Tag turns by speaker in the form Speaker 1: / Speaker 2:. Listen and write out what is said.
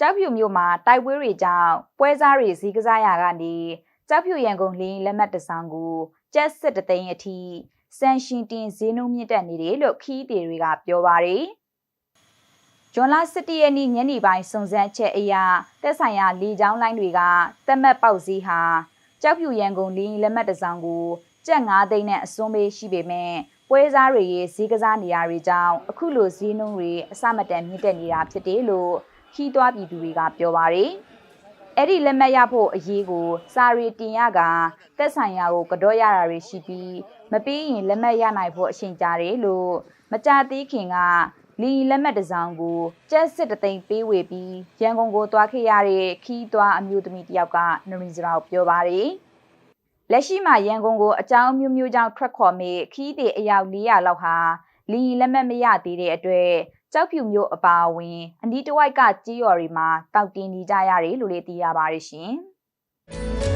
Speaker 1: ကြောက်ဖြူမြို့မှာတိုက်ပွဲတွေကြောင့်ပွဲစားတွေဈေးကစားရကနေကြောက်ဖြူရန်ကုန်လင်းလက်မှတ်တစ်ဆောင်ကိုကျက်စစ်တသိန်းအထိစန်ရှင်တင်ဈေးနှုန်းမြင့်တက်နေတယ်လို့ခီးသည်တွေကပြောပါတယ်။ဂျွန်လာ17ရက်နေ့ညနေပိုင်းစုံစမ်းချက်အရတက်ဆိုင်ရာလေကြောင်းလိုင်းတွေကတက်မှတ်ပေါက်ဈေးဟာကြောက်ဖြူရန်ကုန်လင်းလက်မှတ်တစ်ဆောင်ကိုကျပ်9သိန်းနဲ့အစွန်းပေးရှိပေမဲ့ပွဲစားတွေရဲ့ဈေးကစားနေရာတွေကြောင့်အခုလိုဈေးနှုန်းတွေအဆမတန်မြင့်တက်နေတာဖြစ်တယ်လို့ ခီးသွွားပြည်သူတွေကပြောပါတယ်။အဲ့ဒီလက်မှတ်ရဖို့အရေးကို စာရီတင်ရကတက်ဆိုင်ရာကိုကတော့ရတာတွေရှိပြီးမပေးရင်လက်မှတ်ရနိုင်ဖို့အချိန်ကြာတယ်လို့မကြသေးခင်ကလီလက်မှတ်တစ်စောင်းကိုကျက်စစ်တသိန်းပေးဝေပြီးရန်ကုန်ကိုသွားခဲ့ရတဲ့ခီးသွွားအမျိုးသမီးတစ်ယောက်ကနရီစရာကိုပြောပါတယ်။လက်ရှိမှာရန်ကုန်ကိုအကြောင်းမျိုးမျိုးကြောင့်ထွက်ခေါ်မေခီးသည်အယောက်400လောက်ဟာလီလက်မှတ်မရသေးတဲ့အတွက် ကြောက်ဖြူမျိုးအပါအဝင်အနီးတစ်ဝိုက်ကကြေးရော်တွေမှာတောက်တင်နေကြရတယ်လို့လည်းသိရပါတယ်ရှင်။